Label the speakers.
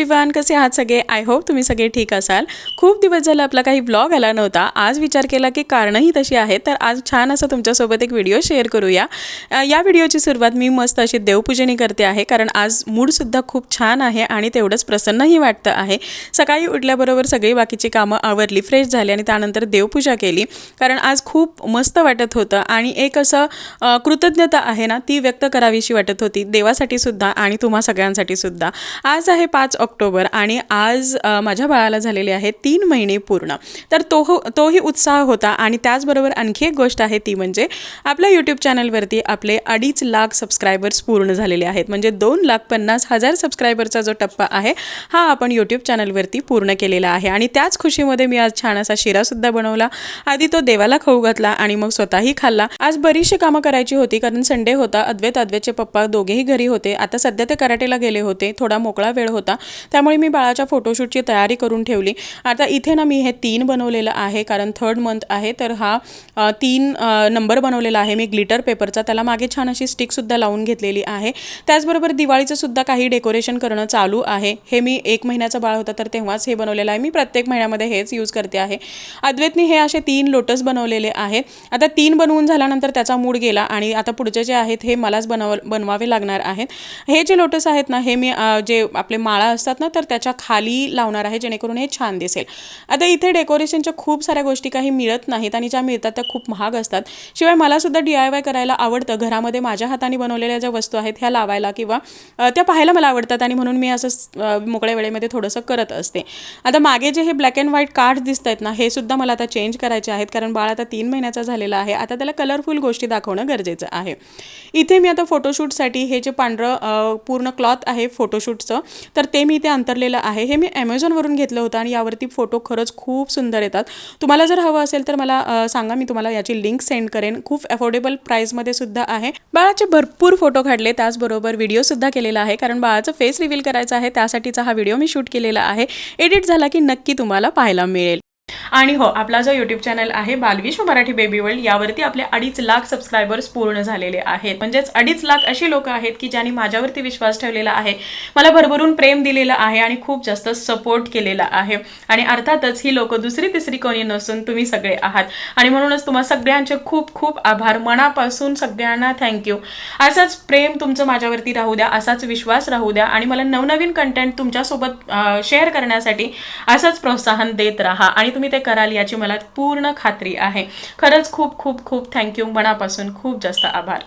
Speaker 1: Everyone कसे आहात सगळे? आय होप तुम्ही सगळे ठीक असाल. खूप दिवस झालं आपला काही ब्लॉग आला नव्हता. आज विचार केला की कारणंही तशी आहेत तर आज छान असं तुमच्यासोबत एक व्हिडिओ शेअर करूया. या व्हिडिओची सुरुवात मी मस्त अशी देवपूजनी करते आहे कारण आज मूडसुद्धा खूप छान आहे आणि तेवढंच प्रसन्नही वाटतं आहे. सकाळी उठल्याबरोबर सगळी बाकीची कामं आवरली फ्रेश झाली आणि त्यानंतर देवपूजा केली कारण आज खूप मस्त वाटत होतं आणि एक असं कृतज्ञता आहे ना ती व्यक्त करावीशी वाटत होती देवासाठी सुद्धा आणि तुम्हा सगळ्यांसाठी सुद्धा. आज आहे पाच ऑक्टोबर आणि आज माझ्या बाळाला झालेले आहे तीन महिने पूर्ण. तर तो हो तोही उत्साह होता आणि त्याचबरोबर आणखी एक गोष्ट आहे ती म्हणजे आपल्या यूट्यूब चॅनलवरती आपले अडीच लाख सबस्क्रायबर्स पूर्ण झालेले आहेत. म्हणजे दोन लाख पन्नास हजार सबस्क्रायबरचा जो टप्पा आहे हा आपण यूट्यूब चॅनलवरती पूर्ण केलेला आहे. आणि त्याच खुशीमध्ये मी आज छान असा शिरासुद्धा बनवला. आधी तो देवाला खाऊ घातला आणि मग स्वतःही खाल्ला. आज बरीचशी कामं करायची होती कारण संडे होता. अद्वैत अद्वैतचे पप्पा दोघेही घरी होते. आता सध्या ते कराटेला गेले होते. थोडा मोकळा वेळ होता. त्यामुळे मी बाळाच्या फोटोशूटची तयारी करून ठेवली. आता इथे ना मी हे तीन बनवलेलं आहे कारण थर्ड मंथ आहे तर हा तीन नंबर बनवलेला आहे मी ग्लिटर पेपरचा त्याला मागे छान अशी स्टिकसुद्धा लावून घेतलेली आहे. त्याचबरोबर दिवाळीचं सुद्धा काही डेकोरेशन करणं चालू आहे. हे मी एक महिन्याचं बाळ होतं तर तेव्हाच हे बनवलेलं आहे. मी प्रत्येक महिन्यामध्ये हेच यूज करते आहे. अद्वैतनी हे असे तीन लोटस बनवलेले आहेत. आता तीन बनवून झाल्यानंतर त्याचा मूड गेला आणि आता पुढचे जे आहेत हे मलाच बनव बनवावे लागणार आहेत. हे जे लोटस आहेत ना हे मी जे आपले माळा असतात ना तर त्याच्याखाली लावणार आहे जेणेकरून हे छान दिसेल. आता इथे डेकोरेशनच्या खूप साऱ्या गोष्टी काही मिळत नाहीत आणि ज्या मिळतात त्या खूप महाग असतात. शिवाय मला सुद्धा डी आय वाय करायला आवडतं. घरामध्ये माझ्या हाताने बनवलेल्या ज्या वस्तू आहेत ह्या लावायला किंवा त्या पाहायला मला आवडतात आणि म्हणून मी असं मोकळ्या वेळेमध्ये थोडंसं करत असते. आता मागे जे हे ब्लॅक अँड व्हाईट कार्ड दिसत आहेत ना हे सुद्धा मला आता चेंज करायचे आहेत कारण बाळ आता तीन महिन्याचा झालेला आहे. आता त्याला कलरफुल गोष्टी दाखवणं गरजेचं आहे. इथे मी आता फोटोशूटसाठी हे जे पांढरं पूर्ण क्लॉथ आहे फोटोशूटचं तर ते मी इथे अंतरलेलं आहे. हे मी ॲमेझॉनवरून घेतलं होतं आणि यावरती फोटो खरंच खूप सुंदर येतात. तुम्हाला जर हवं असेल तर मला सांगा. मी तुम्हाला याची लिंक सेंड करेन. खूप अफोर्डेबल प्राईसमध्ये सुद्धा आहे. बाळाचे भरपूर फोटो काढले. त्याचबरोबर व्हिडिओसुद्धा केलेला आहे. कारण बाळाचं फेस रिव्हील करायचं आहे. त्यासाठीचा हा व्हिडिओ मी शूट केलेला आहे. एडिट झाला की नक्की तुम्हाला पाहायला मिळेल. आणि हो आपला जो युट्यूब चॅनल आहे बालविश्व मराठी बेबी वर्ल्ड यावरती आपले अडीच लाख सबस्क्रायबर्स पूर्ण झालेले आहेत. म्हणजेच अडीच लाख अशी लोक आहेत की ज्यांनी माझ्यावरती विश्वास ठेवलेला आहे मला भरभरून प्रेम दिलेलं आहे आणि खूप जास्त सपोर्ट केलेला आहे. आणि अर्थातच ही लोक दुसरी तिसरी कोणी नसून तुम्ही सगळे आहात. आणि म्हणूनच तुम्हा सगळ्यांचे खूप खूप आभार. मनापासून सगळ्यांना थँक्यू असंच प्रेम तुमचं माझ्यावरती राहू द्या असाच विश्वास राहू द्या आणि मला नवनवीन कंटेंट तुमच्यासोबत शेअर करण्यासाठी असंच प्रोत्साहन देत राहा. आणि तुम्ही ते कराल याची मला पूर्ण खात्री आहे. खरंच खूप खूप खूप थँक्यू मनापासून खूप जास्त आभार.